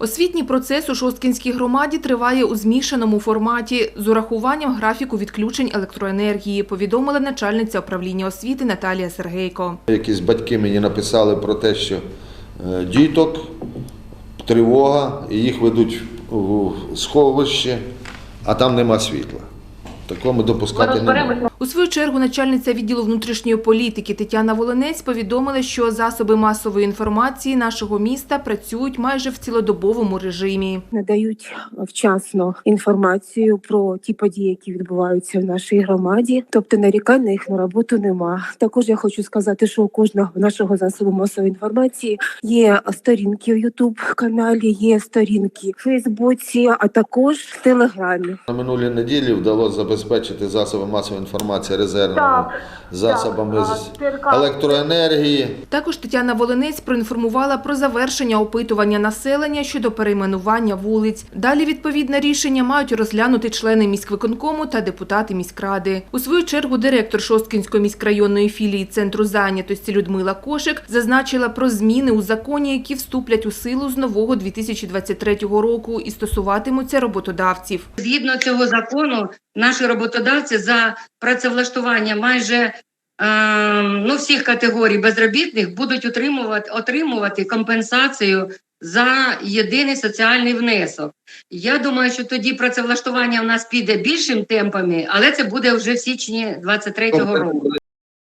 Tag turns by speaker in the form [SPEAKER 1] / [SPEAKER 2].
[SPEAKER 1] Освітній процес у Шосткінській громаді триває у змішаному форматі з урахуванням графіку відключень електроенергії, повідомила начальниця управління освіти Наталія Сергейко.
[SPEAKER 2] Якісь батьки мені написали про те, що е, діток, тривога, їх ведуть в сховище, а там нема світла. Такого ми допускати не можемо.
[SPEAKER 1] У свою чергу начальниця відділу внутрішньої політики Тетяна Волонець повідомила, що засоби масової інформації нашого міста працюють майже в цілодобовому режимі.
[SPEAKER 3] надають вчасно інформацію про ті події, які відбуваються в нашій громаді. Тобто нарікань на їх на роботу нема. Також я хочу сказати, що у кожного нашого засобу масової інформації є сторінки в Ютуб каналі, є сторінки в Фейсбуці, а також в Телеграмі.
[SPEAKER 2] На минулій неділі вдалося забезпечити засоби масової інформації резервними засобами з електроенергії.
[SPEAKER 1] Також Тетяна Волинець проінформувала про завершення опитування населення щодо перейменування вулиць. Далі відповідне рішення мають розглянути члени міськвиконкому та депутати міськради. У свою чергу директор Шосткінської міськрайонної філії центру зайнятості Людмила Кошик зазначила про зміни у законі, які вступлять у силу з нового 2023 року і стосуватимуться роботодавців.
[SPEAKER 4] Згідно цього закону, наші роботодавці за працевлаштування майже е, ну, всіх категорій безробітних будуть отримувати, отримувати компенсацію за єдиний соціальний внесок. Я думаю, що тоді працевлаштування в нас піде більшим темпами, але це буде вже в січні 2023 року.